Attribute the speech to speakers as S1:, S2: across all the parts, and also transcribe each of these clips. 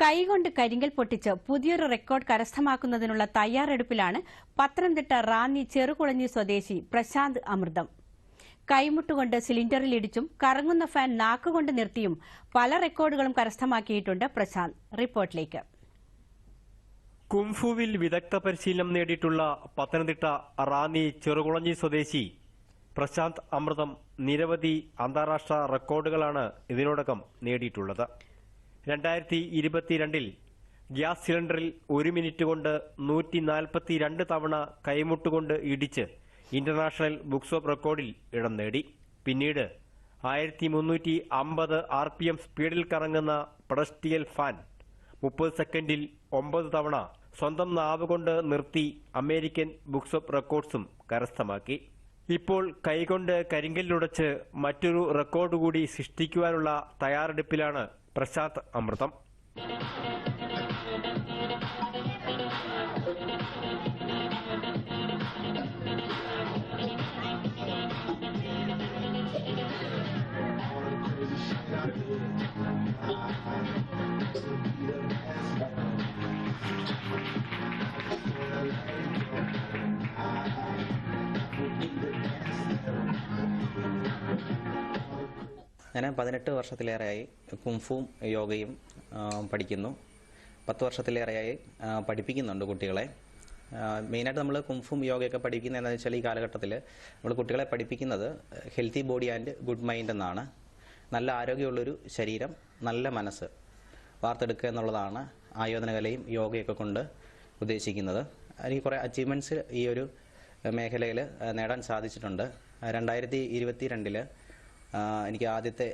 S1: കൈകൊണ്ട് കരിങ്കൽ പൊട്ടിച്ച് പുതിയൊരു റെക്കോർഡ് കരസ്ഥമാക്കുന്നതിനുള്ള തയ്യാറെടുപ്പിലാണ് പത്തനംതിട്ട റാന്നി ചെറുകുളഞ്ഞി സ്വദേശി പ്രശാന്ത് അമൃതം. കൈമുട്ടുകൊണ്ട് സിലിണ്ടറിൽ ഇടിച്ചും കറങ്ങുന്ന ഫാൻ നാക്കുകൊണ്ട് നിർത്തിയും പല റെക്കോർഡുകളും കരസ്ഥമാക്കിയിട്ടുണ്ട് പ്രശാന്ത്. റിപ്പോർട്ടിലേക്ക്.
S2: കുംഫുവിൽ വിദഗ്ധ പരിശീലനം നേടിയിട്ടുള്ള പത്തനംതിട്ട റാന്നി ചെറുകുളഞ്ഞി സ്വദേശി പ്രശാന്ത് അമൃതം നിരവധി അന്താരാഷ്ട്ര റെക്കോർഡുകളാണ് ഇതിനോടകം നേടിയിട്ടുള്ളത്. രണ്ടായിരത്തി ഇരുപത്തിരണ്ടിൽ ഗ്യാസ് സിലിണ്ടറിൽ ഒരു മിനിറ്റ് കൊണ്ട് നൂറ്റി നാൽപ്പത്തിരണ്ട് തവണ കൈമുട്ടുകൊണ്ട് ഇടിച്ച് ഇന്റർനാഷണൽ ബുക്സ് ഓഫ് റെക്കോർഡിൽ ഇടം നേടി. പിന്നീട് ആയിരത്തി മുന്നൂറ്റി അമ്പത് ആർ പി എം സ്പീഡിൽ കറങ്ങുന്ന പെഡസ്റ്റിയൽ ഫാൻ മുപ്പത് സെക്കൻഡിൽ ഒമ്പത് തവണ സ്വന്തം നാവ് കൊണ്ട് നിർത്തി അമേരിക്കൻ ബുക്സ് ഓഫ് റെക്കോർഡ്സും കരസ്ഥമാക്കി. ഇപ്പോൾ കൈകൊണ്ട് കരിങ്കല്ലുടച്ച് മറ്റൊരു റെക്കോർഡ് കൂടി സൃഷ്ടിക്കുവാനുള്ള തയ്യാറെടുപ്പിലാണ് പ്രശാന്ത് അമൃതം.
S3: ഞാൻ പതിനെട്ട് വർഷത്തിലേറെയായി കുംഫും യോഗയും പഠിക്കുന്നു. പത്ത് വർഷത്തിലേറെയായി പഠിപ്പിക്കുന്നുണ്ട് കുട്ടികളെ. മെയിനായിട്ട് നമ്മൾ കുംഫും യോഗയൊക്കെ പഠിക്കുന്നത് എന്താണെന്ന് വെച്ചാൽ ഈ കാലഘട്ടത്തിൽ നമ്മൾ കുട്ടികളെ പഠിപ്പിക്കുന്നത് healthy body and good mind എന്നാണ്. നല്ല ആരോഗ്യമുള്ളൊരു ശരീരം നല്ല മനസ്സ് വാർത്തെടുക്കുക എന്നുള്ളതാണ് ആയോധനകലയും യോഗയൊക്കെ കൊണ്ട് ഉദ്ദേശിക്കുന്നത്. എനിക്ക് കുറേ അച്ചീവ്മെന്റ്സ് ഈ ഒരു മേഖലയിൽ നേടാൻ സാധിച്ചിട്ടുണ്ട്. രണ്ടായിരത്തി ഇരുപത്തി രണ്ടിൽ എനിക്ക് ആദ്യത്തെ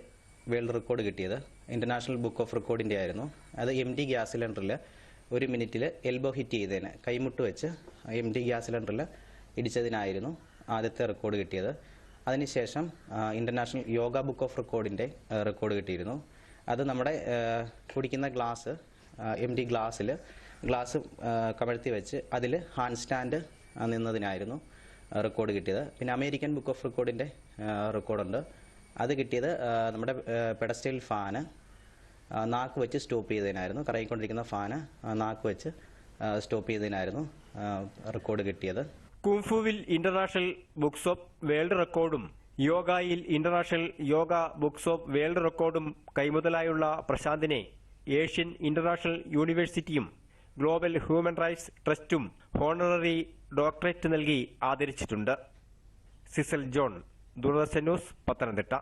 S3: വേൾഡ് റെക്കോർഡ് കിട്ടിയത്. ഇന്റർനാഷണൽ ബുക്ക് ഓഫ് റെക്കോർഡിന്റെ ആയിരുന്നു. അത് എം ഡി ഗ്യാസ് സിലിണ്ടറിൽ ഒരു മിനിറ്റിൽ എൽബോ ഹിറ്റ് ചെയ്തതിന് കൈമുട്ട് വെച്ച് എം ഡി ഗ്യാസ് സിലിണ്ടറിൽ ഇടിച്ചതിനായിരുന്നു ആദ്യത്തെ റെക്കോർഡ് കിട്ടിയത്. അതിനുശേഷം ഇന്റർനാഷണൽ യോഗ ബുക്ക് ഓഫ് റെക്കോർഡിന്റെ റെക്കോർഡ് കിട്ടിയിരുന്നു. അത് നമ്മുടെ കുടിക്കുന്ന ഗ്ലാസ് എം ഡി ഗ്ലാസ്സിൽ ഗ്ലാസ് കമഴ്ത്തി വെച്ച് അതിൽ ഹാൻഡ് സ്റ്റാൻഡ് നിന്നതിനായിരുന്നു റെക്കോർഡ് കിട്ടിയത്. പിന്നെ അമേരിക്കൻ ബുക്ക് ഓഫ് റെക്കോർഡിന്റെ റെക്കോർഡുണ്ട്. അത് കിട്ടിയത് നമ്മുടെ പെഡസ്റ്റൈൽ ഫാന് നാക്ക് വെച്ച് സ്റ്റോപ്പ് ചെയ്തതിനായിരുന്നു. കറങ്ങിക്കൊണ്ടിരിക്കുന്ന ഫാന് നാക്ക് വെച്ച് സ്റ്റോപ്പ് ചെയ്തതിനായിരുന്നു റെക്കോർഡ് കിട്ടിയത്.
S2: കുംഫുവിൽ ഇന്റർനാഷണൽ ബുക്സ് ഓഫ് വേൾഡ് റെക്കോർഡും യോഗയിൽ international yoga books of world റെക്കോർഡും കൈമുതലായുള്ള പ്രശാന്തിനെ ഏഷ്യൻ ഇന്റർനാഷണൽ യൂണിവേഴ്സിറ്റിയും ഗ്ലോബൽ ഹ്യൂമൻ റൈറ്റ്സ് ട്രസ്റ്റും ഹോണററി ഡോക്ടറേറ്റ് നൽകി ആദരിച്ചിട്ടുണ്ട്. Cecil John. Doordarshan news Pathanamthitta